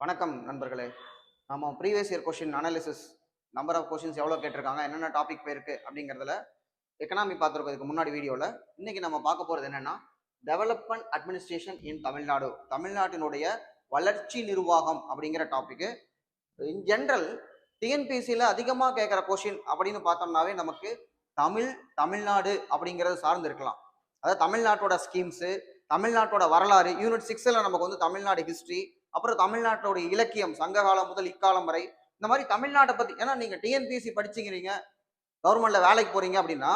வணக்கம் நண்பர்களே. நம்ம previous year question analysis number of questions எவ்வளோ கேட்டிருக்காங்க என்னென்ன டாபிக் போயிருக்கு அப்படிங்கிறதுல எக்கனாமி பார்த்துருக்கிறதுக்கு முன்னாடி வீடியோவில் இன்னைக்கு நம்ம பார்க்க போகிறது என்னென்னா டெவலப்மெண்ட் அட்மினிஸ்ட்ரேஷன் இன் தமிழ்நாடு தமிழ்நாட்டினுடைய வளர்ச்சி நிர்வாகம் அப்படிங்கிற டாபிக்கு இன் ஜென்ரல் டிஎன்பிசியில் அதிகமாக கேட்குற கொஷின் அப்படின்னு பார்த்தோம்னாவே நமக்கு தமிழ் தமிழ்நாடு அப்படிங்கிறது சார்ந்து இருக்கலாம். அதாவது தமிழ்நாட்டோட ஸ்கீம்ஸு தமிழ்நாட்டோட வரலாறு யூனிட் சிக்ஸில் நமக்கு வந்து தமிழ்நாடு ஹிஸ்ட்ரி அப்புறம் தமிழ்நாட்டோட இலக்கியம் சங்ககாலம் முதல் இக்காலம் வரை. இந்த மாதிரி தமிழ்நாட்டை பத்தி ஏன்னா நீங்க டிஎன்பிஎஸ்சி படிச்சுக்கிறீங்க கவர்மெண்ட்ல வேலைக்கு போறீங்க அப்படின்னா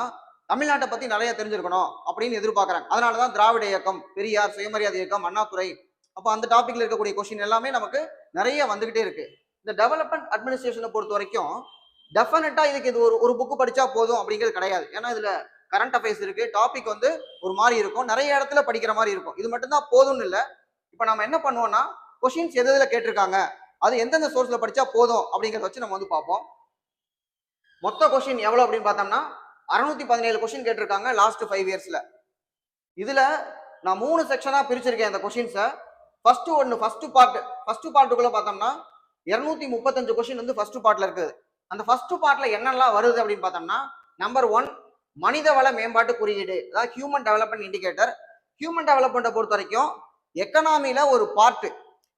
தமிழ்நாட்டை பத்தி நிறைய தெரிஞ்சிருக்கணும் அப்படின்னு எதிர்பார்க்கறாங்க. அதனாலதான் திராவிட இயக்கம் பெரியார் சுயமரியாதை இயக்கம் அண்ணாதுறை அப்போ அந்த டாபிக்ல இருக்கக்கூடிய கொஸ்டின் எல்லாமே நமக்கு நிறைய வந்துகிட்டே இருக்கு. இந்த டெவலப்மெண்ட் அட்மினிஸ்ட்ரேஷனை பொறுத்த வரைக்கும் டெஃபினட்டா இதுக்கு இது ஒரு ஒரு புக்கு படிச்சா போதும் அப்படிங்கிறது கிடையாது. ஏன்னா இதுல கரண்ட் அஃபேர்ஸ் இருக்கு டாபிக் வந்து ஒரு மாதிரி இருக்கும் நிறைய இடத்துல படிக்கிற மாதிரி இருக்கும். இது மட்டும்தான் போதும்னு இல்லை. இப்போ நம்ம என்ன பண்ணுவோம்னா கொஷின்ஸ் எது எதில் கேட்டிருக்காங்க? அது எந்தெந்த சோர்ஸில் படித்தா போதும் அப்படிங்கிறத வச்சு நம்ம வந்து பார்ப்போம். மொத்த கொஷின் எவ்வளோ அப்படின்னு பார்த்தோம்னா அறுநூத்தி பதினேழு கொஷின் கேட்டிருக்காங்க லாஸ்ட் ஃபைவ் இயர்ஸில் இதில் நான் மூணு செக்ஷனாக பிரிச்சிருக்கேன் அந்த கொஷின்ஸை ஃபர்ஸ்ட் ஒன்று ஃபர்ஸ்ட் பார்ட் ஃபர்ஸ்ட் பார்ட்டுக்குள்ளே பார்த்தோம்னா இரநூத்தி முப்பத்தஞ்சு கொஷின் வந்து ஃபர்ஸ்ட் பார்ட்ல இருக்குது. அந்த ஃபர்ஸ்ட் பார்ட்ல என்னெல்லாம் வருது அப்படின்னு பார்த்தோம்னா நம்பர் ஒன் மனிதவள மேம்பாட்டு குறியீடு அதாவது ஹியூமன் டெவலப்மெண்ட் இண்டிகேட்டர் ஹியூமன் டெவலப்மெண்ட்டை பொறுத்த வரைக்கும் எக்கனாமியில் ஒரு பார்ட்டு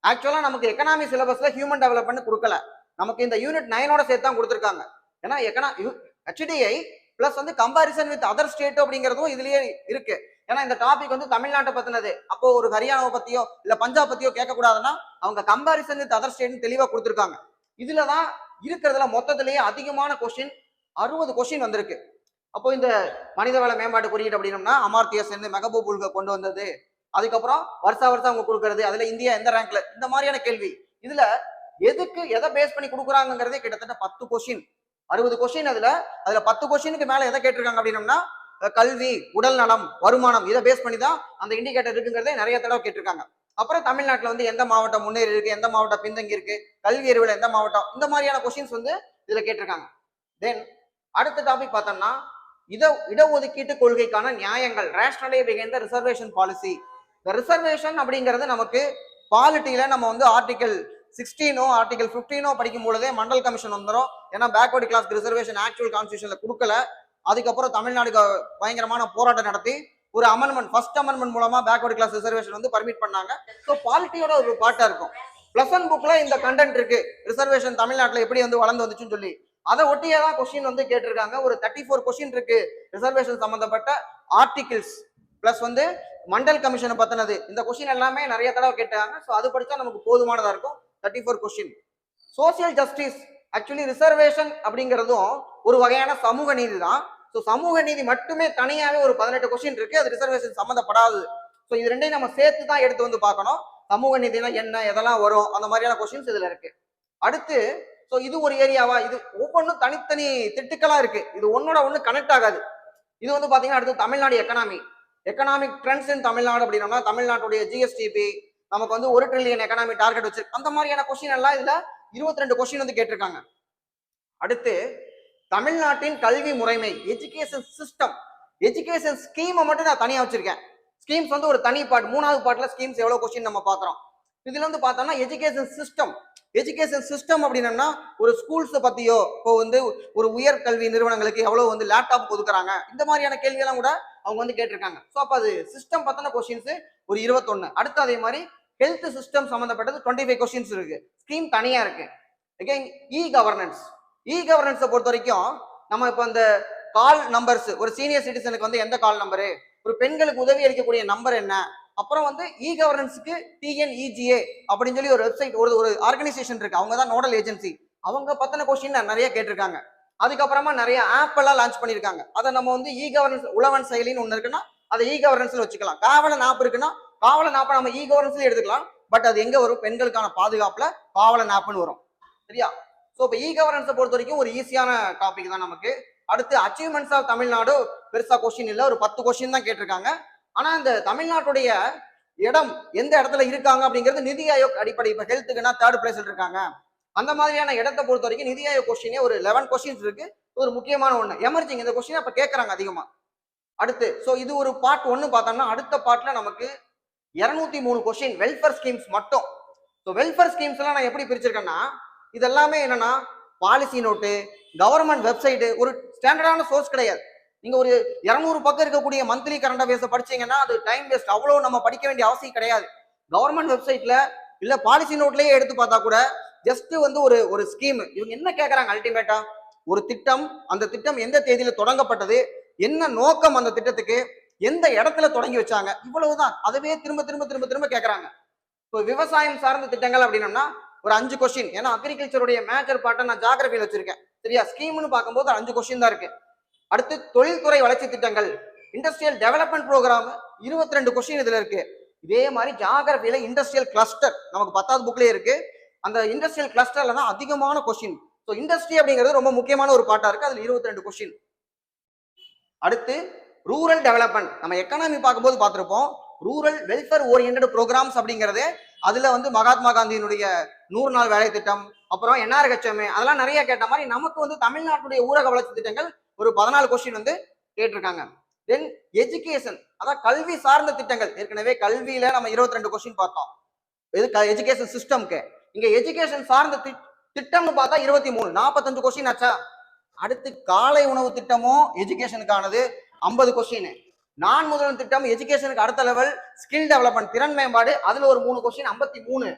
ஆக்சுவலாக நமக்கு எக்கனாமி சிலபஸில் ஹியூமன் டெவலப்மெண்ட் கொடுக்கல. நமக்கு இந்த யூனிட் நைனோட சேர்த்து தான் கொடுத்துருக்காங்க. ஏன்னா எக்கனா ஹெச்டிஐ பிளஸ் வந்து கம்பாரிசன் வித் அதர் ஸ்டேட் அப்படிங்கிறதும் இதுலயே இருக்கு. ஏன்னா இந்த டாபிக் வந்து தமிழ்நாட்டை பத்தினது. அப்போ ஒரு ஹரியானாவை பத்தியோ இல்ல பஞ்சாப் பத்தியோ கேட்கக்கூடாதுன்னா அவங்க கம்பாரிசன் வித் அதர் ஸ்டேட்னு தெளிவா கொடுத்துருக்காங்க. இதுலதான் இருக்கிறதுல மொத்தத்திலேயே அதிகமான கொஸ்டின் அறுபது கொஸ்டின் வந்திருக்கு. அப்போ இந்த மனிதவள மேம்பாட்டு குறியீடு அப்படின்னம்னா அமார்த்திய சென் மெகபூபுல்க கொண்டு வந்தது. அதுக்கப்புறம் வருஷா வருஷம் அவங்க கொடுக்கறது அதுல இந்தியா எந்த ரேங்க்ல இந்த மாதிரியான கேள்வி. இதுல எதுக்கு எதை பேஸ் பண்ணி கொடுக்குறாங்கிறதே கிட்டத்தட்ட பத்து கொஸ்டின் அறுபது கொஸ்டின் அதுல. அதுல பத்து கொஸ்டினுக்கு மேல எதை கேட்டிருக்காங்க அப்படின்னம்னா கல்வி உடல் நலம் வருமானம் இதை பேஸ் பண்ணி தான் அந்த இண்டிகேட்டர் இருக்குங்கிறதே நிறைய தடவை கேட்டிருக்காங்க. அப்புறம் தமிழ்நாட்டில் வந்து எந்த மாவட்டம் முன்னேறி இருக்கு எந்த மாவட்டம் பின்தங்கி இருக்கு கல்வி அறிவில் எந்த மாவட்டம் இந்த மாதிரியான கொஸ்டின்ஸ் வந்து இதுல கேட்டிருக்காங்க. தென் அடுத்த டாபிக் பார்த்தோம்னா இட இடஒதுக்கீட்டு கொள்கைக்கான நியாயங்கள் rationale behind reservation policy reservation அப்படிங்கிறது நமக்கு பாலிட்டியில நம்ம வந்து ஆர்டிகல் சிக்ஸ்டீனோ ஆர்டிகல் ஃபிஃப்டீனோ படிக்கும் பொழுதே மண்டல் கமிஷன் வந்துடும் ஏன்னா பேக்வர்டு கிளாஸ் ரிசர்வேஷன் ஆக்சுவல் கான்ஸ்டியூஷன்ல கொடுக்கல. அதுக்கப்புறம் தமிழ்நாடு பயங்கரமான போராட்டம் நடத்தி ஒரு அமெண்ட்மெண்ட் ஃபர்ஸ்ட் அமெண்ட்மெண்ட் மூலமா பேக்வர்டு கிளாஸ் ரிசர்வேஷன் வந்து பர்மிட் பண்ணாங்க. ஸோ பாலிட்டியோட ஒரு பார்ட்டா இருக்கும். பிளஸ் ஒன் புக்ல இந்த கண்டென்ட் இருக்கு. ரிசர்வேஷன் தமிழ்நாட்டில் எப்படி வந்து வளர்ந்து வந்துச்சுன்னு சொல்லி. அதை ஒட்டியே தான் கொஸ்டின் வந்து கேட்டிருக்காங்க. ஒரு தேர்ட்டி ஃபோர் கொஸ்டின் இருக்கு. ரிசர்வேஷன் சம்பந்தப்பட்ட ஆர்டிகிள்ஸ் பிளஸ் வந்து மண்டல் கமிஷனை பத்தினது. இந்த கொஸ்டின் எல்லாமே நிறைய தடவை கேட்டாங்க. ஸோ அது படித்தா நமக்கு போதுமானதாக இருக்கும். Thirty four question social justice actually reservation அப்படிங்கிறதும் ஒரு வகையான சமூக நீதி தான். ஸோ சமூக நீதி மட்டுமே தனியாகவே ஒரு பதினெட்டு கொஸ்டின் இருக்கு. அது ரிசர்வேஷன் சம்மந்தப்படாது. ஸோ இது ரெண்டையும் நம்ம சேர்த்து தான் எடுத்து வந்து பார்க்கணும். சமூக நீதினா என்ன எதெல்லாம் வரும் அந்த மாதிரியான கொஸ்டின்ஸ் இதில் இருக்கு. அடுத்து ஸோ இது ஒரு ஏரியாவா இது ஒவ்வொன்றும் தனித்தனி திட்டுக்களாக இருக்கு. இது ஒன்னோட ஒன்று கனெக்ட் ஆகாது. இது வந்து பார்த்தீங்கன்னா அடுத்து Tamil Nadu economy economic trends in Tamil Nadu அப்படின்னா தமிழ்நாட்டுடைய ஜிஎஸ்டிபி நமக்கு வந்து ஒரு ட்ரில்லியன் எக்கனாமிக் டார்கெட் வச்சிருக்கு அந்த மாதிரியான கொஸ்டின் எல்லாம் இதுல இருபத்தி ரெண்டு கொஸ்டின் வந்து கேட்டிருக்காங்க. அடுத்து தமிழ்நாட்டின் கல்வி முறைமை எஜுகேஷன் சிஸ்டம் எஜுகேஷன் ஸ்கீமை மட்டும் நான் தனியா வச்சிருக்கேன். ஸ்கீம்ஸ் வந்து ஒரு தனி பார்ட் மூணாவது பாட்டில் ஸ்கீம்ஸ் எவ்வளவு கொஸ்டின் நம்ம பாக்குறோம் இதுல வந்து பார்த்தோம்னா எஜுகேஷன் சிஸ்டம் எஜுகேஷன் சிஸ்டம் அப்படின்னா ஒரு ஸ்கூல்ஸ் பத்தியோ இப்போ வந்து ஒரு உயர் கல்வி நிறுவனங்களுக்கு எவ்வளவு வந்து லேப்டாப் ஒதுக்குறாங்க இந்த மாதிரியான கேள்வியெல்லாம் கூட அவங்க வந்து கேட்டிருக்காங்க. ஸோ அப்போ அது சிஸ்டம் பத்தின கொஸ்டின்ஸ் ஒரு இருபத்தொன்னு. அடுத்து அதே மாதிரி ஹெல்த் சிஸ்டம் சம்மந்தப்பட்டது டுவெண்ட்டி ஃபைவ் கொஸ்டின்ஸ் இருக்கு. ஸ்கீம் தனியா இருக்கு. ஓகே இ கவர்னன்ஸ் இ கவர்னன்ஸை பொறுத்த வரைக்கும் நம்ம இப்போ அந்த கால் நம்பர்ஸ் ஒரு சீனியர் சிட்டிசனுக்கு வந்து எந்த கால் நம்பரு ஒரு பெண்களுக்கு உதவி அளிக்கக்கூடிய நம்பர் என்ன? அப்புறம் வந்து இ கவர்னன்ஸுக்கு டிஎன்இஜிஏ அப்படின்னு சொல்லி ஒரு வெப்சைட் ஒரு ஒரு ஆர்கனைசேஷன் இருக்கு. அவங்க தான் நோடல் ஏஜென்சி அவங்க பத்தின கொஸ்டின் நிறைய கேட்டிருக்காங்க. அதுக்கப்புறமா நிறைய ஆப் எல்லாம் லான்ச் பண்ணியிருக்காங்க. அதை நம்ம வந்து இ கவர்னன்ஸ் உழவன் செயலின்னு ஒன்று இருக்குன்னா அதை இ கவர்னன்ஸ்ல வச்சுக்கலாம். காவலன் ஆப் இருக்குன்னா காவலன் ஆப்பை நம்ம இ கவர்னன்ஸ்ல எடுத்துக்கலாம். பட் அது எங்க வரும்? பெண்களுக்கான பாதுகாப்புல காவலன் ஆப்னு வரும். சரியா? ஸோ இப்போ இ கவர்னன்ஸை பொறுத்த வரைக்கும் ஒரு ஈஸியான டாபிக் தான் நமக்கு. அடுத்து அச்சீவ்மெண்ட்ஸ் ஆஃப் தமிழ்நாடு பெருசா கொஸ்டின் இல்லை. ஒரு பத்து கொஸ்டின் தான் கேட்டிருக்காங்க. ஆனா இந்த தமிழ்நாட்டுடைய இடம் எந்த இடத்துல இருக்காங்க அப்படிங்கிறது நிதி ஆயோக் அடிப்படை. இப்போ ஹெல்த்துக்குன்னா தேர்ட் பிளேஸ்ல இருக்காங்க. அந்த மாதிரியான இடத்தை பொறுத்த வரைக்கும் நிதி ஆயோக் கொஸ்டினே ஒரு லெவன் கொஸ்டின்ஸ் இருக்கு. ஒரு முக்கியமான ஒன்று எமர்ஜிங் இந்த கொஸ்டின் அப்ப கேட்கறாங்க அதிகமா. அடுத்து ஸோ இது ஒரு பார்ட் ஒன்று பார்த்தோம்னா அடுத்த பார்ட்ல நமக்கு இருநூத்தி மூணு கொஸ்டின் வெல்ஃபேர் ஸ்கீம்ஸ் மட்டும். ஸோ வெல்ஃபேர் ஸ்கீம்ஸ் எல்லாம் நான் எப்படி பிரிச்சிருக்கேன்னா இதெல்லாமே என்னன்னா பாலிசி நோட்டு கவர்மெண்ட் வெப்சைட்டு ஒரு ஸ்டாண்டர்டான சோர்ஸ் கிடையாது. நீங்க ஒரு இரநூறு பக்கம் இருக்கக்கூடிய மந்த்லி கரண்ட் அஃபேர்ஸ் படிச்சீங்கன்னா அது டைம் வேஸ்ட் அவ்வளோ நம்ம படிக்க வேண்டிய அவசியம் கிடையாது. கவர்மெண்ட் வெப்சைட்ல இல்ல பாலிசி நோட்லயே எடுத்து பார்த்தா கூட ஜஸ்ட் வந்து ஒரு ஒரு ஸ்கீம் இவங்க என்ன கேட்கறாங்க அல்டிமேட்டா ஒரு திட்டம் அந்த திட்டம் எந்த தேதியில தொடங்கப்பட்டது? என்ன நோக்கம் அந்த திட்டத்துக்கு? எந்த இடத்துல தொடங்கி வச்சாங்க? இவ்வளவுதான். அதுவே திரும்ப திரும்ப திரும்ப திரும்ப கேட்கறாங்க இப்போ விவசாயம் சார்ந்த திட்டங்கள் அப்படின்னம்னா ஒரு அஞ்சு கொஸ்டின் ஏன்னா அக்ரிகல்ச்சருடைய மேஜர் பார்ட்டை நான் ஜாகிரபியில் வச்சிருக்கேன். சரியா? ஸ்கீம்னு பார்க்கும்போது அஞ்சு கொஸ்டின் தான் இருக்கு. அடுத்து தொழில்துறை வளர்ச்சி திட்டங்கள். இண்டஸ்ட்ரியல் டெவலப்மெண்ட் ப்ரோக்ராம் இருபத்தி ரெண்டு கொஸ்டின் இதுல இருக்கு. இதே மாதிரி ஜாகிரபியில இண்டஸ்ட்ரியல் கிளஸ்டர் நமக்கு பத்தாவது புக்லயே இருக்கு. அந்த இண்டஸ்ட்ரியல் கிளஸ்டர்ல தான் அதிகமான கொஸ்டின் ஸோ இண்டஸ்ட்ரி அப்படிங்கிறது ரொம்ப முக்கியமான ஒரு பாட்டா இருக்கு. அதுல இருபத்தி ரெண்டு கொஸ்டின் அடுத்து ரூரல் டெவலப்மெண்ட் நம்ம எக்கனாமி பார்க்கும்போது பார்த்திருப்போம். ரூரல் வெல்ஃபேர் ஓரியன்ட் ப்ரோக்ராம்ஸ் அப்படிங்கிறது அதுல வந்து மகாத்மா காந்தியினுடைய நூறு நாள் வேலை திட்டம் அப்புறம் என்ஆர்ஹெச்எம் அதெல்லாம் நிறைய கேட்ட மாதிரி நமக்கு வந்து தமிழ்நாட்டுடைய ஊரக வளர்ச்சி திட்டங்கள் ஒரு பதினாலு கொஸ்டின் வந்து கேட்டிருக்காங்க. தென் எஜுகேஷன் அதான் கல்வி சார்ந்த திட்டங்கள். ஏற்கனவே கல்வியில நம்ம இருபத்தி ரெண்டு கொஸ்டின் பார்த்தோம். இது எஜுகேஷன் சிஸ்டம்க்கு இங்க எஜுகேஷன் சார்ந்த திட்டம்னு பார்த்தா இருபத்தி மூணு நாற்பத்தஞ்சு கொஸ்டின் ஆச்சா? அடுத்து காலை உணவு திட்டமும் எஜுகேஷனுக்கானது ஐம்பது கொஸ்டின் நான் முதல்வன் திட்டம் எஜுகேஷனுக்கு அடுத்த லெவல் ஸ்கில் டெவலப்மெண்ட் திறன் மேம்பாடு அதுல ஒரு மூணு கொஸ்டின் ஐம்பத்தி மூணு.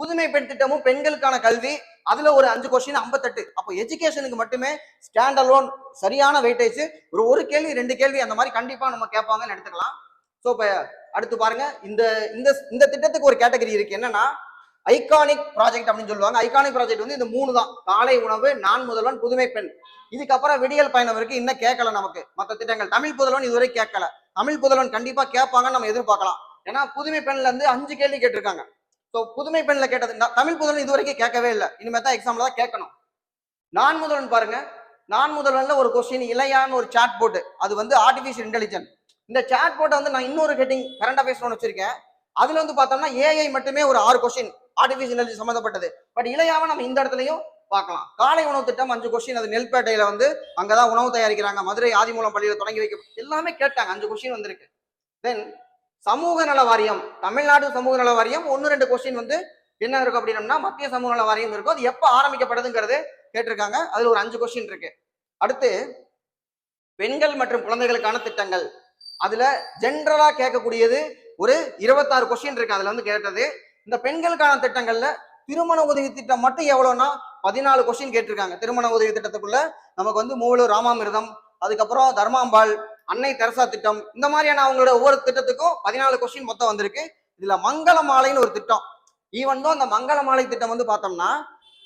புதுமை பெண் திட்டமும் பெண்களுக்கான கல்வி அதுல ஒரு அஞ்சு கொஸ்டின் ஐம்பத்தெட்டு. அப்போ எஜுகேஷனுக்கு மட்டுமே ஸ்டாண்ட் அலோன் சரியான வெயிட்டேஜ் ஒரு ஒரு கேள்வி ரெண்டு கேள்வி அந்த மாதிரி கண்டிப்பா நம்ம கேட்பாங்கன்னு எடுத்துக்கலாம். ஸோ இப்போ அடுத்து பாருங்க. இந்த இந்த இந்த திட்டத்துக்கு ஒரு கேட்டகரி இருக்கு. என்னன்னா ஐகானிக் ப்ராஜெக்ட் அப்படின்னு சொல்லுவாங்க. ஐகானிக் ப்ராஜெக்ட் வந்து இந்த மூணு தான். காலை உணவு நான் முதல்வன் புதுமை பெண். இதுக்கப்புறம் விடியல் பயணம் இருக்கு இன்னும் கேட்கல நமக்கு. மற்ற திட்டங்கள். தமிழ் புதல்வன் இதுவரை கேட்கல. தமிழ் புதல்வன் கண்டிப்பா கேட்பாங்கன்னு நம்ம எதிர்பார்க்கலாம். ஏன்னா புதுமை பெண்ல இருந்து அஞ்சு கேள்வி கேட்டிருக்காங்க. ஸோ புதுமை பெண்ல கேட்டது தமிழ் புதல்வன் இதுவரைக்கும் கேட்கவே இல்லை. இனிமே தான் எக்ஸாம்ல தான் கேட்கணும். நான் முதல்வன் பாருங்க. நான் முதல்வன்ல ஒரு கொஸ்டின் இலையான்னு ஒரு சாட் போட்டு அது வந்து ஆர்டிஃபிஷியல் இன்டெலிஜென்ஸ் இந்த சாட் போட்டை வந்து நான் இன்னொரு ஹெட்டிங் கரண்ட் அஃபேர்ஸ் ஒன்று வச்சிருக்கேன். அதுல வந்து பார்த்தோம்னா ஏஐ மட்டுமே ஒரு ஆறு கொஸ்டின் ஆர்டிபிஷியல் இன்டெலிஜென்ஸ் சம்மந்தப்பட்டது பட் இளையாவை நம்ம இந்த இடத்துலையும் பார்க்கலாம். காலை உணவு திட்டம் அஞ்சு கொஸ்டின் அது நெல்பேட்டையில வந்து அங்கதான் உணவு தயாரிக்கிறாங்க. மதுரை ஆதிமூலம் பள்ளியில தொடங்கி வைக்க எல்லாமே கேட்டாங்க. அஞ்சு கொஸ்டின் வந்திருக்கு. தென் சமூக நல வாரியம் தமிழ்நாடு சமூக நல வாரியம் ஒன்று ரெண்டு கொஸ்டின் வந்து என்ன இருக்கும் அப்படின்னம்னா மத்திய சமூக நல வாரியம் இருக்கும் அது எப்போ ஆரம்பிக்கப்படுதுங்கிறது கேட்டிருக்காங்க. அதுல ஒரு அஞ்சு கொஸ்டின் இருக்கு. அடுத்து பெண்கள் மற்றும் குழந்தைகளுக்கான திட்டங்கள். அதுல ஜென்ரலா கேட்கக்கூடியது ஒரு இருபத்தாறு கொஸ்டின் இருக்கு. அதுல வந்து கேட்டது இந்த பெண்களுக்கான திட்டங்கள்ல திருமண உதவி திட்டம் மட்டும் எவ்வளோன்னா பதினாலு கொஸ்டின் கேட்டிருக்காங்க. திருமண உதவி திட்டத்துக்குள்ள நமக்கு வந்து மூவலூர் ராமாமிர்தம் அதுக்கப்புறம் தர்மாம்பாள் அன்னை தெரசா திட்டம் இந்த மாதிரியான அவங்களோட ஒவ்வொரு திட்டத்துக்கும் பதினாலு கொஸ்டின் மொத்தம் வந்திருக்கு. இதுல மங்கள மாலைன்னு ஒரு திட்டம். ஈவன் தான் அந்த மங்கள மாலை திட்டம் வந்து பார்த்தோம்னா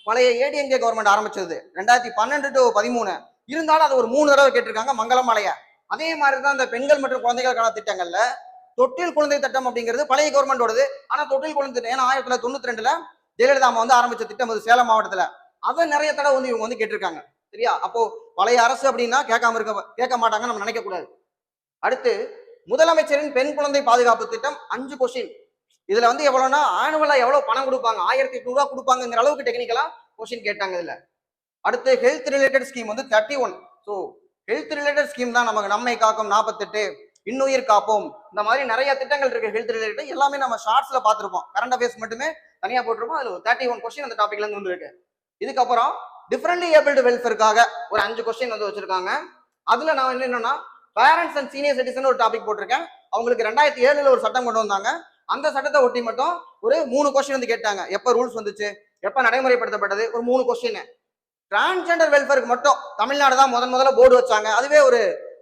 பழைய ஏடிஎம்கே கவர்மெண்ட் ஆரம்பிச்சது ரெண்டாயிரத்தி பன்னெண்டு டு பதிமூணு. இருந்தாலும் அது ஒரு மூணு தடவை கேட்டிருக்காங்க மங்கள மாலையை. அதே மாதிரி தான் இந்த பெண்கள் மற்றும் குழந்தைகளுக்கான திட்டங்கள்ல தொட்டில் குழந்தை திட்டம் அப்படிங்கிறது பழைய கவர்மெண்டோடது ஆனா தொட்டில் குழந்தை திட்டம் ஏன்னா ஆயிரத்தி தொள்ளாயிரத்தி தொண்ணூத்தி ரெண்டுல ஜெயலலிதா அம்மா வந்து ஆரம்பிச்ச திட்டம் அது சேலம் மாவட்டத்துல. அதை நிறைய தடவை வந்து இவங்க வந்து கேட்டிருக்காங்க. சரியா? அப்போ பழைய அரசு அப்படின்னா கேட்காம இருக்க கேட்க மாட்டாங்க நம்ம நினைக்க கூடாது. அடுத்து முதலமைச்சரின் பெண் குழந்தை பாதுகாப்பு திட்டம் அஞ்சு கொஸ்டின் இதுல வந்து எவ்வளவுனா ஆனுவலா எவ்வளவு பணம் கொடுப்பாங்க? ஆயிரத்தி எட்நூறுவா கொடுப்பாங்கிற அளவுக்கு டெக்னிக்கலா கொஸ்டின் கேட்டாங்க இதுல. அடுத்து ஹெல்த் ரிலேட்டட் ஸ்கீம் வந்து thirty one so health related scheme தான் நமக்கு நம்மை காக்கும் நாற்பத்தெட்டு இன்னுயிர் காப்போம். இந்த மாதிரி நிறைய திட்டங்கள் இருக்கு ஹெல்த் ரிலேட்டட் எல்லாமே நம்ம ஷார்ட்ஸ்ல பார்த்துருப்போம். கரண்ட் அஃபேர்ஸ் மட்டுமே தனியா போட்டிருப்போம். அதுல தேர்ட்டி ஒன் கொஸ்டின் அந்த டாபிக்ல இருந்து வந்திருக்கு. இதுக்கப்புறம் டிஃபரெண்ட்லி ஏபிள்டு வெல்ஃபேருக்காக ஒரு அஞ்சு கொஸ்டின் வந்து வச்சிருக்காங்க. அதுல நான் என்னன்னா பேரண்ட்ஸ் அண்ட் சீனியர் சிட்டிசன் ஒரு டாபிக் போட்டிருக்கேன். அவங்களுக்கு ரெண்டாயிரத்தி ஏழுல ஒரு சட்டம் கொண்டு வந்தாங்க. அந்த சட்டத்தை ஒட்டி மட்டும் ஒரு மூணு கொஸ்டின் வந்து கேட்டாங்க. எப்ப ரூல்ஸ் வந்துச்சு? எப்ப நடைமுறைப்படுத்தப்பட்டது? ஒரு மூணு கொஸ்டின் டிரான்ஸ்ஜெண்டர் வெல்ஃபேருக்கு மட்டும் தமிழ்நாடு தான் முதன் முதல்ல போர்டு வச்சாங்க. அதுவே ஒரு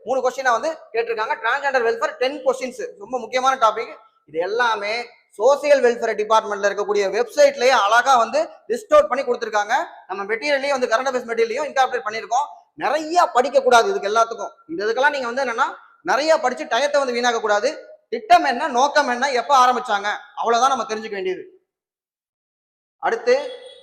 மூணு கொஸ்டினா வந்து கேட்டிருக்காங்க. டிரான்ஸ்ஜெண்டர் வெல்ஃபேர் டென் கொஸ்டின்ஸ் ரொம்ப முக்கியமான டாபிக் இது எல்லாமே சோசியல் வெல்ஃபேர் டிபார்ட்மெண்ட்ல இருக்கக்கூடிய வெப்சைட்லயே அழகா வந்து லிஸ்ட் அவுட் பண்ணி கொடுத்துருக்காங்க. நம்ம மெட்டீரியலையும் வந்து கரண்ட் அஃபேர்ஸ் மெட்டீரியலையும் இன்கார்பரேட் பண்ணியிருக்கோம். நிறைய படிக்க கூடாது இதுக்கு எல்லாத்துக்கும். இந்த இதுக்கெல்லாம் நீங்க வந்து என்னன்னா நிறைய படிச்சு டயத்தை வந்து வீணாக்க கூடாது திட்டம் என்ன நோக்கம் என்ன எப்ப ஆரம்பிச்சாங்க அவ்வளவுதான் நம்ம தெரிஞ்சுக்க வேண்டியது. அடுத்து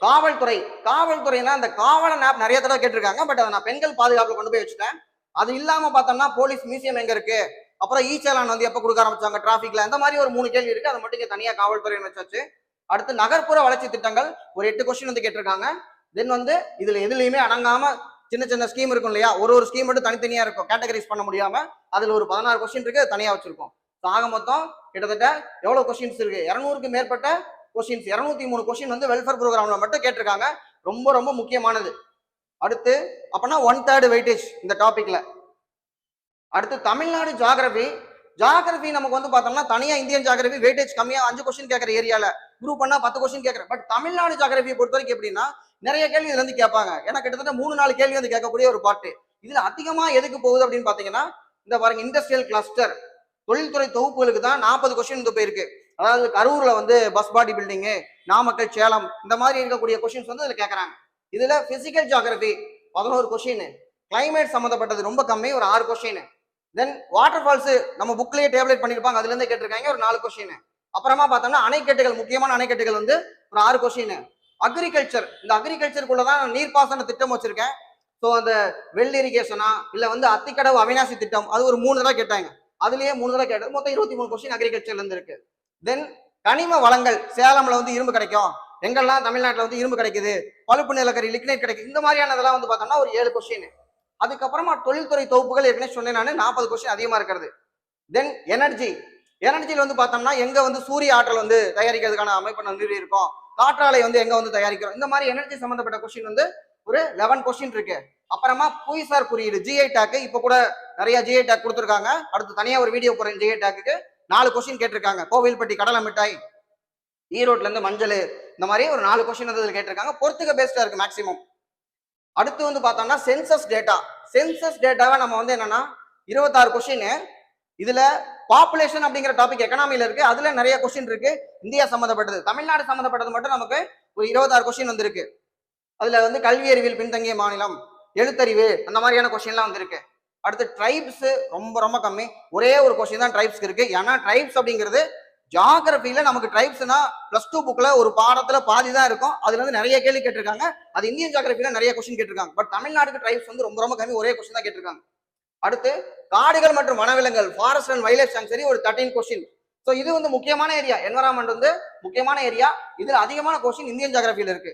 காவல்துறை. காவல்துறைனா அந்த காவலன் ஆப் நிறைய தடவை கேட்டிருக்காங்க. பட் அதை நான் பெண்கள் பாதுகாப்பு கொண்டு போய் வச்சுட்டேன். அது இல்லாம பார்த்தோம்னா போலீஸ் மியூசியம் எங்க இருக்கு? அப்புறம் இ சேலான் வந்து எப்ப கொடுக்க ஆரம்பிச்சாங்க? டிராபிக்ல இந்த மாதிரி ஒரு மூணு கேள்வி இருக்கு. அதை மட்டும் இங்க தனியா காவல்துறை வச்சாச்சு. அடுத்து நகர்ப்புற வளர்ச்சி திட்டங்கள். ஒரு எட்டு கொஸ்டின் வந்து கேட்டிருக்காங்க. தென் வந்து இதுல எதுலையுமே அடங்காம சின்ன சின்ன ஸ்கீம் இருக்கும் இல்லையா? ஒரு ஒரு ஸ்கீம் மட்டும் தனித்தனியா இருக்கும். கேட்டகரைஸ் பண்ண முடியாம அதுல ஒரு பதினாறு கொஸ்டின் இருக்கு. தனியா வச்சிருக்கோம். ஆக மொத்தம் கிட்டத்தட்ட எவ்வளவு கொஸ்டின்ஸ் இருக்கு? இருநூறுக்கு மேற்பட்ட கொஸ்டின்ஸ் இருநூத்தி மூணு கொஸ்டின் வந்து வெல்ஃபேர் ப்ரோக்ராம்ல மட்டும் கேட்டிருக்காங்க. ரொம்ப ரொம்ப முக்கியமானது. அடுத்து அப்போனா ஒன் தேர்டு வெயிட்டேஜ் இந்த டாப்பிக்கில் அடுத்து தமிழ்நாடு ஜாகிரபி ஜாகிரபி நமக்கு வந்து பார்த்தோம்னா தனியாக இந்தியன் ஜாகிரபி வெயிட்டேஜ் கம்மியாக அஞ்சு கொஸ்டின் கேட்குற ஏரியாவில் குரூப் பண்ணால் பத்து கொஸ்டின் கேட்குறேன் பட் தமிழ்நாடு ஜாகிரபியை பொறுத்த வரைக்கும் எப்படின்னா நிறைய கேள்வி இதுலேருந்து கேட்பாங்க. ஏன்னா கிட்டத்தட்ட மூணு நாலு கேள்வி வந்து கேட்கக்கூடிய ஒரு பாட்டு இதில் அதிகமாக எதுக்கு போகுது அப்படின்னு பார்த்தீங்கன்னா இந்த பாருங்க இண்டஸ்ட்ரியல் கிளஸ்டர் தொழில்துறை தொகுப்புகளுக்கு தான் நாற்பது கொஸ்டின் இந்த போயிருக்கு. அதாவது கரூரில் வந்து bus body building Namakkal Salem இந்த மாதிரி இருக்கக்கூடிய கொஸ்டின்ஸ் வந்து இதில் கேட்குறாங்க இதுல பிசிக்கல் ஜியாகிரபி பதினோரு கொஸ்டின் கிளைமேட் சம்மந்தப்பட்டது ரொம்ப கம்மி ஒரு ஆறு கொஸ்டின் தென் வாட்டர் ஃபால்ஸ் நம்ம புக்லயே டேப்லெட் பண்ணிருப்பாங்க அதுல இருந்தே கேட்டிருக்காங்க ஒரு நாலு கொஸ்டின் அப்புறமா பார்த்தோம்னா அணைக்கட்டுகள் முக்கியமான அணைக்கட்டுகள் வந்து ஒரு ஆறு கொஸ்டின் அக்ரிகல்ச்சர் இந்த அக்ரிகல்ச்சருக்குள்ள தான் நீர்ப்பாசன திட்டம் வச்சிருக்கேன். ஸோ அந்த வெல் இரிகேஷனா இல்ல வந்து அத்திக்கடவு அவினாசி திட்டம் அது ஒரு மூணு தடவை கேட்டாங்க. அதுலயே மூணு தடவை கேட்டது மொத்தம் இருபத்தி மூணு கொஸ்டின் அக்ரிகல்ச்சர்ல இருந்து இருக்கு. தென் கனிம வளங்கள் சேலம்ல வந்து இரும்பு கிடைக்கும். எங்கெல்லாம் தமிழ்நாட்டில் வந்து இரும்பு கிடைக்குது பழுப்பு நிலக்கரி லிக்னைட் கிடைக்குது இந்த மாதிரியானதெல்லாம் வந்து பார்த்தோம்னா ஒரு ஏழு கொஸ்டின் அதுக்கப்புறமா தொழில்துறை தொகுப்புகள் ஏற்கனவே சொன்னேன் நான் நாற்பது கொஸ்டின் அதிகமாக இருக்கிறது. தென் எனர்ஜி எனர்ஜியில் வந்து பார்த்தோம்னா எங்கே வந்து சூரிய ஆற்றல் வந்து தயாரிக்கிறதுக்கான அமைப்பு நிறுவி இருக்கும்? காற்றாலை வந்து எங்கே வந்து தயாரிக்கிறோம்? இந்த மாதிரி எனர்ஜி சம்மந்தப்பட்ட கொஸ்டின் வந்து ஒரு லெவன் கொஸ்டின் இருக்கு. அப்புறமா புவிசார் குறியீடு ஜிஐ டாக்கு இப்போ கூட நிறைய ஜிஐ டேக் கொடுத்துருக்காங்க. அடுத்து தனியாக ஒரு வீடியோ போகிறேன் ஜிஐ டேக்கு நாலு கொஸ்டின் கேட்டிருக்காங்க. கோவில்பட்டி கடலை மிட்டாய் ஈரோட்லேருந்து மஞ்சள் இந்த மாதிரி ஒரு நாலு கொஸ்டின் வந்து கேட்டிருக்காங்க. பொறுத்துக்க பேஸ்டா இருக்கு மேக்ஸிமம் அடுத்து வந்து பார்த்தோம்னா சென்சஸ் டேட்டா சென்சஸ் டேட்டாவை நம்ம வந்து என்னன்னா இருபத்தாறு கொஸ்டின் இதுல பாப்புலேஷன் அப்படிங்கிற டாபிக் எக்கனாமியில இருக்கு. அதுல நிறைய கொஸ்டின் இருக்கு. இந்தியா சம்மந்தப்பட்டது தமிழ்நாடு சம்மந்தப்பட்டது மட்டும் நமக்கு ஒரு இருபத்தாறு கொஸ்டின் வந்திருக்கு. அதுல வந்து கல்வி அறிவியல் பின்தங்கிய மாநிலம் எழுத்தறிவு அந்த மாதிரியான கொஸ்டின்லாம் வந்திருக்கு. அடுத்து ட்ரைப்ஸ் ரொம்ப ரொம்ப கம்மி. ஒரே ஒரு கொஸ்டின் தான் ட்ரைப்ஸ்க்கு இருக்கு. ஏன்னா ட்ரைப்ஸ் அப்படிங்கிறது ஜாகிரபியில நமக்கு ட்ரைப்ஸ்னா பிளஸ் டூ புக்ல ஒரு பாடத்துல பாதி தான் இருக்கும். அதுல இருந்து நிறைய கேள்வி கேட்டிருக்காங்க. அது இந்தியன் ஜாகிரபியில நிறைய கொஸ்டின் கேட்டிருக்காங்க. பட் தமிழ்நாட்டுக்கு ட்ரைப்ஸ் வந்து ரொம்ப ரொம்ப கம்மி ஒரே கொஸ்டின் தான் கேட்டிருக்காங்க. அடுத்து காடுகள் மற்றும் வனவிலங்குகள் forest and wild life sanctuary ஒரு தேர்ட்டின் கொஸ்டின் ஸோ இது வந்து முக்கியமான ஏரியா என்வரான்மெண்ட் வந்து முக்கியமான ஏரியா இதுல அதிகமான கொஸ்டின் இந்தியன் ஜாகிரபியில இருக்கு.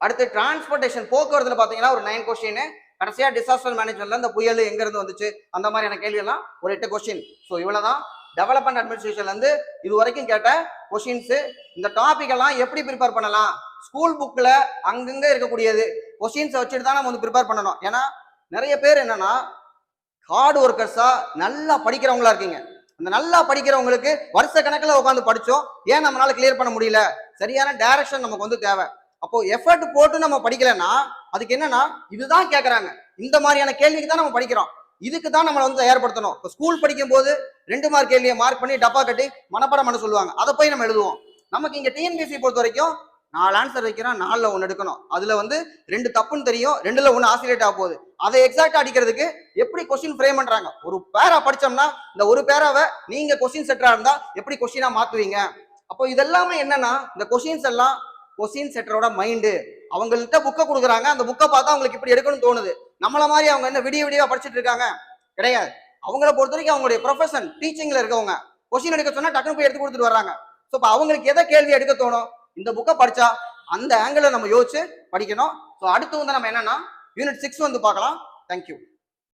அடுத்து டிரான்ஸ்போர்ட்டேஷன் போக்குவரத்துல பாத்தீங்கன்னா ஒரு நைன் கொஸ்டின் கடைசியா டிசாஸ்டர் மேனேஜ்மெண்ட்ல இந்த புயல் எங்க இருந்து வந்துச்சு? அந்த மாதிரியான கேள்வி எல்லாம் ஒரு எட்டு கொஸ்டின் ஸோ இவ்வளவுதான். டெவலப்மெண்ட் அட்மினிஸ்ட்ரேஷன்லேருந்து இது வரைக்கும் கேட்ட கொஷின்ஸு இந்த டாபிக் எல்லாம் எப்படி ப்ரிப்பேர் பண்ணலாம்? ஸ்கூல் புக்கில் அங்கங்கே இருக்கக்கூடியது. கொஷின்ஸை வச்சுட்டு தான் நம்ம வந்து ப்ரிப்பேர் பண்ணணும். ஏன்னா நிறைய பேர் என்னன்னா ஹார்ட் ஒர்க்கர்ஸாக நல்லா படிக்கிறவங்களா இருக்கீங்க. அந்த நல்லா படிக்கிறவங்களுக்கு வருஷ கணக்கில் உட்காந்து படித்தோம் ஏன் நம்மளால கிளியர் பண்ண முடியல? சரியான டைரக்ஷன் நமக்கு வந்து தேவை. அப்போ எஃபர்ட் போட்டு நம்ம படிக்கலைன்னா அதுக்கு என்னன்னா இதுதான் கேட்குறாங்க இந்த மாதிரியான கேள்விக்கு தான் நம்ம படிக்கிறோம். இதுக்கு தான் நம்மளை வந்து தயார்படுத்தணும். இப்போ ஸ்கூல் படிக்கும் போது ரெண்டு மார்க் கேள்வியை மார்க் பண்ணி டப்பா கட்டி மனப்பாடம் பண்ண சொல்லுவாங்க. அதை போய் நம்ம எழுதுவோம். நமக்கு இங்கே டிஎன்பிசி பொறுத்த வரைக்கும் நாலு ஆன்சர் வைக்கிறோம் நாலில் ஒன்று எடுக்கணும். அதில் வந்து ரெண்டு தப்புன்னு தெரியும் ரெண்டில் ஒன்று ஆசிலேட் ஆக போகுது. அதை எக்ஸாக்டா அடிக்கிறதுக்கு எப்படி கொஸ்டின் ஃப்ரேம் பண்ணுறாங்க ஒரு பேரா படித்தோம்னா இந்த ஒரு பேராவை நீங்கள் கொஸ்டின் செட்டராக இருந்தால் எப்படி கொஸ்டினாக மாற்றுவீங்க அப்போ இதெல்லாமே என்னன்னா இந்த கொஸ்டின்ஸ் எல்லாம் கொஸ்டின் செட்டரோட மைண்டு அவங்கள்ட்ட புக்கை கொடுக்குறாங்க. அந்த புக்கை பார்த்தா அவங்களுக்கு இப்படி எடுக்கணும்னு தோணுது. நம்மள மாதிரி அவங்க என்ன விடிய விடியா படிச்சுட்டு இருக்காங்க? கிடையாது. அவங்கள பொறுத்த வரைக்கும் அவங்களுடைய ப்ரொஃபஷன் டீச்சிங்ல இருக்கவங்க. கொஸ்டின் எடுக்க சொன்னா டக்குனு போய் எடுத்து கொடுத்துட்டு வர்றாங்க. ஸோ இப்போ அவங்களுக்கு எதை கேள்வி எடுக்க தோணும்? இந்த புக்கை படிச்சா அந்த ஆங்கிளை நம்ம யோசிச்சு படிக்கணும். ஸோ அடுத்து வந்து நம்ம என்னன்னா யூனிட் சிக்ஸ் வந்து பார்க்கலாம். தேங்க்யூ